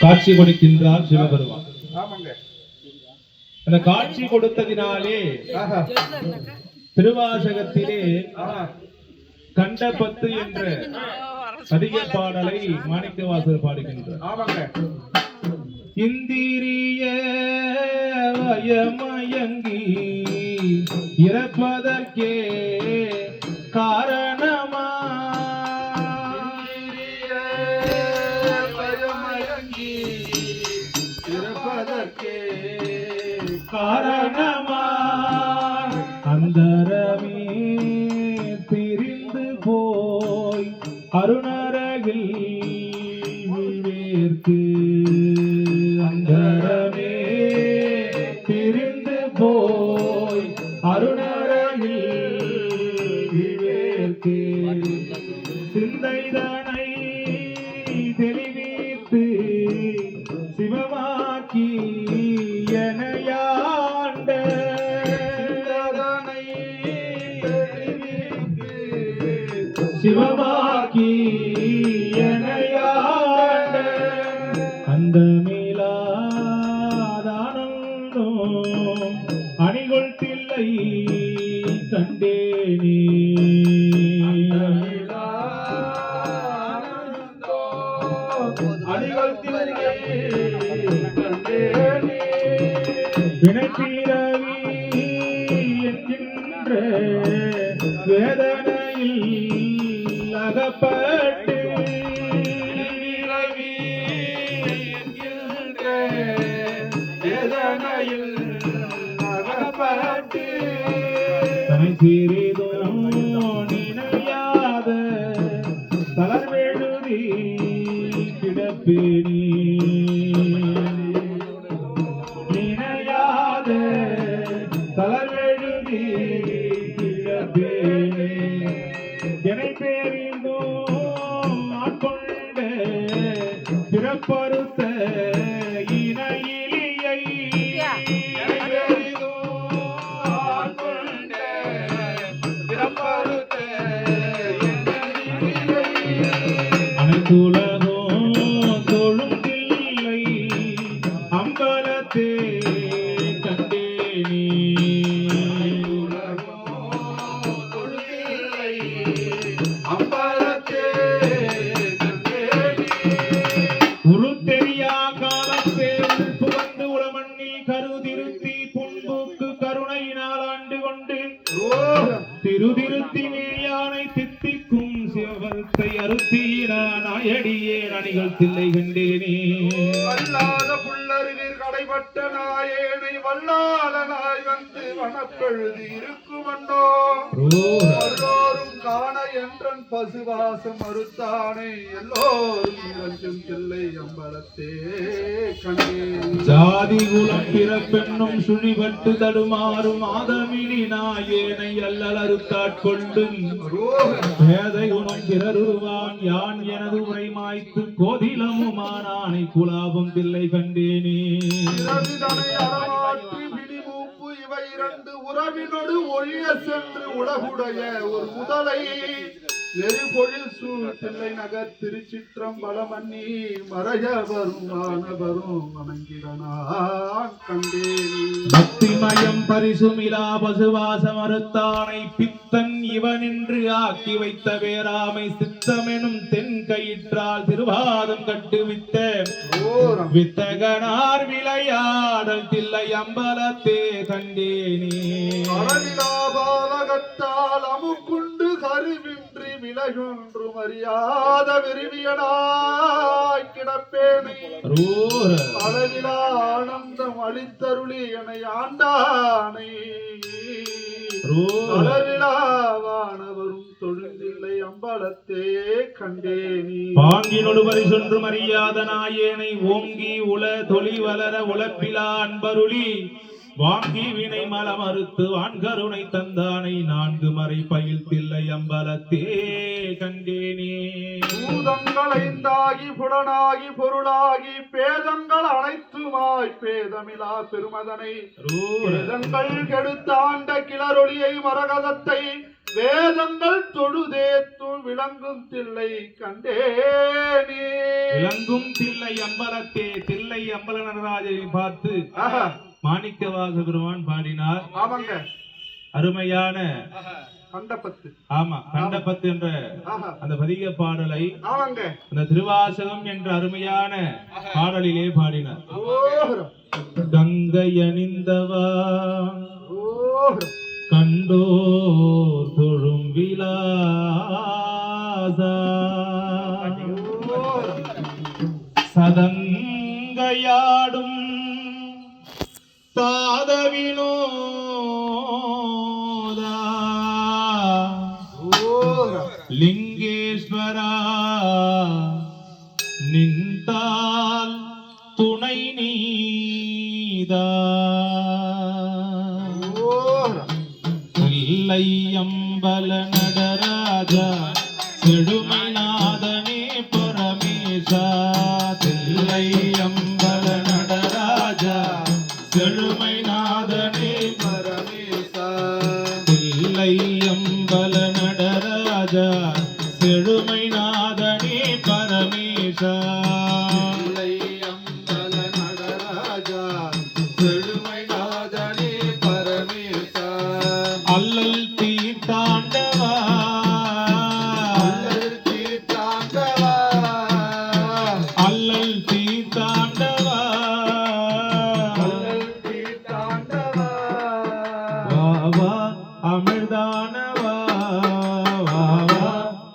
காட்சி கொடுக்கின்றார் சிவபெருமான். அந்த காட்சி கொடுத்ததினாலே திருவாசகத்திலே கண்டபத்து என்ற அதிக பாடலை மாணிக்கவாசகர் பாடுகின்றார். இந்திரிய வயமயங்கி இறப்பதற்கே அருண தில்லை கண்டேனே. வினைப்பிறவி என்கின்ற வேதனையில் அகப்பட்டு சிறிதும் சிறிதோ நினையாத தளர்வெழுதி கிடப்பேனே. திருதிருத்தி மேயானை தித்திக்கும் சிவபத்தை அறுத்தீரான் அயடியே அணிகள் தில்லை கண்டேனே. வல்லாத புல்லருவீர் கடைபட்ட நாயேனை வல்லாளனாய் வந்து வனப்பெழுதி இருக்குமன்னோ எல்லோரும் காண என்றன் பசுவாசம் மறுத்தானே எல்லோரும் இறஞ்சும் தில்லை அம்பலத்தே கண்டேன் ஜாதி குலம் பிறப்பெண்ணும் சுழிபட்டு தடுமாறும் ஆதமினி நாயேனை அல்லலறுத்தாட்கொண்டும் பேதை குணம் பிறருவான் யான் எனது உரைமாய்த்து கோதிலமுமானானை குலாபம் தில்லை கண்டேன். இரவிதனை இவை இரண்டு உறவினொடு ஒழிய சென்று உலகுடைய ஒரு முதலை. நெருபொழில் சூழ் தில்லை நகர் திருச்சிற்றம்பலமன்னி மறைய வரும் வானவரும் வணங்கிடனான் கண்டேனி. பக்திமயம் பரிசுமிலா பசுவாச மறுத்தானை பித்தன் இவனின்று ஆக்கி வைத்த வேறாமை சித்தமெனும் தென் கயிற்றால் திருவாதம் கட்டுவித்த வித்தகனார் விளையாடல் தில்லை அம்பலத்தே கண்டேனே. அமுக்குண்டு கருவின்றி விலகொன்று மரியாத விரும்பியனாய் கிடப்பேனை அளவிலா ஆனந்தம் அளித்தருளி என ஆண்டானை. அளவிலாவானவரும் தொழுந்தில்லை அம்பலத்தே கண்டேனி. பாங்கினொடு பரிசொன்று மறியாத நாயேனை ஓங்கி உல தொழி வளர உழப்பிலா அன்பருளி. வாங்கி வினை மல மறுத்து வான்கருணை தந்தானை நான்கு மறை பயில் தில்லை அம்பலத்தே கண்டேனே. பூதங்கள் ஐந்தாகி புலனாகி பொருளாகி பேதங்கள் அனைத்துமாய் பேதமிலா பெருமதனை. ரூர வேதங்கள் கெடுத்தாண்ட கிளரொளியை மரகதத்தை வேதங்கள் தொழுதேத்தும் விளங்கும் தில்லை கண்டேனே. விளங்கும் தில்லை அம்பலத்தே தில்லை அம்பல நடராஜரை பார்த்து. மாணிக்கவாச பெருமான் பாடினார். ஆமாங்க. அருமையான கண்டபத்து ஆமா கண்டபத்து என்ற அந்த பதிக பாடலை அந்த திருவாசகம் என்ற அருமையான பாடலிலே பாடினார். கங்கை அணிந்தவா? கண்டோர் தொழும் விலாசா லிங்கேஸ்வரா நின்றால் துணை நீதா. ஓஹரம் நடராஜா செடுமைநாதனே பரமேசா. தில்லையம்பல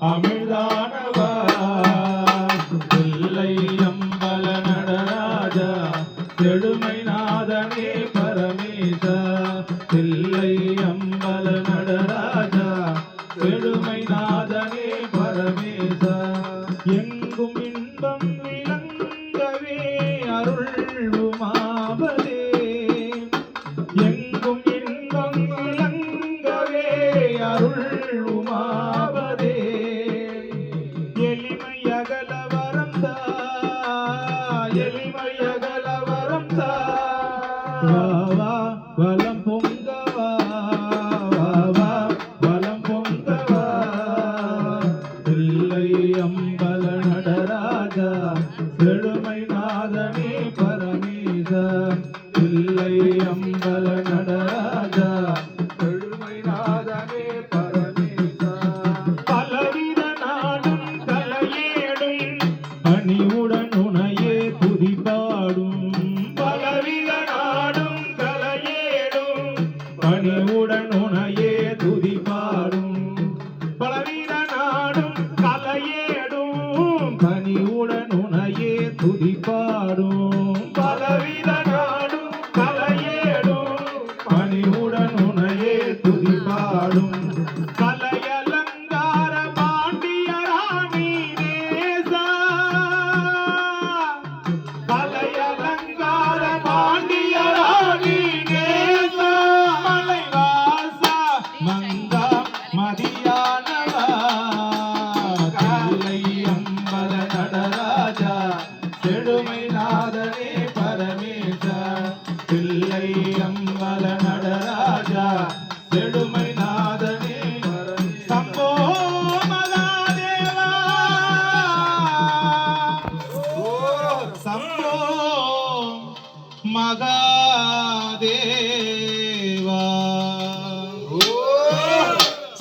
வாவா அமிர்தானவா அம்பல நடராஜா செழுமைநாதனே பரமேசா. தில்லை அம்பல நடராஜா செழுமைநாதனே பரமேசா. எங்கும் இன்பம் விளங்கவே துதிப்பாடும் மகாதேவா.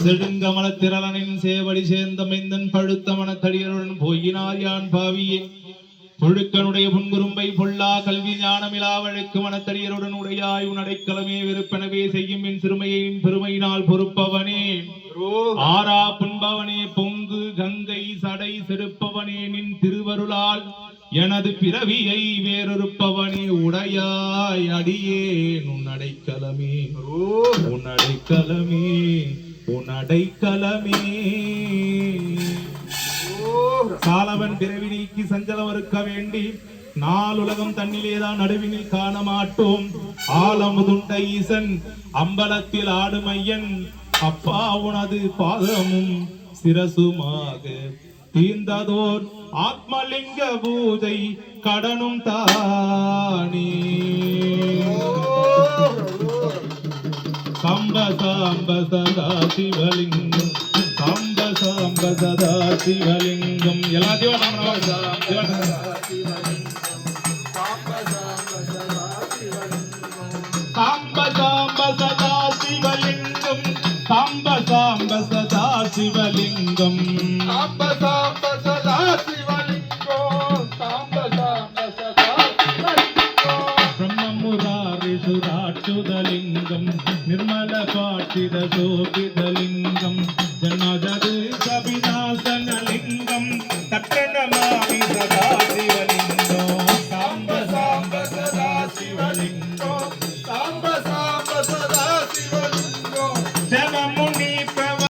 செடுங்கமல திரளனின் சேவடி சேர்ந்த மைந்தன் பழுத்த மனத்தடியருடன் போயினார் யான் பாவியே. பொழுக்கனுடைய புன்குறும்பை பொல்லா கல்வி ஞானமிலா வழக்கு மனத்தடியருடன் உடையாய் உனடைக்கலமே வெறுப்பெனவே செய்யும் என் சிறுமையின் பெருமையினால் பொறுப்பவனே. ஆரா புன்பவனே பொங்கு கங்கை சடை செருப்பவனே நின் திருவருளால் எனது பிறவியை வேறொருப்பவனே உடையாய் அடியே உன்னடை கலமே உன்னடை கலமே உன்னடை கலமே சாலவன் பிறவி நீக்கி சஞ்சலம் இருக்க வேண்டி நாலுலகம் தன்னிலேதான் நடுவினில் காண மாட்டோம். ஆலமுதுண்ட ஈசன் அம்பலத்தில் ஆடுமையன் அப்பா உனது பாதமும் சிரசுமாக தீர்ந்ததோர் ஆத்மலிங்க பூஜை கடனும் தானே. சம்ப சாம்ப சதா சிவலிங்கம் சம்ப சாம்ப சதா சிவலிங்கம். எல்லாத்தையும் நாம நம சிவன் சாம்ப சாம்ப சதா சிவலிங்கம். சாம்ப சாம்ப சதா சிவலிங்கம். అద్భుతలింగం నిర్మల కాటిద శోభితలింగం జన్మజదు కవిత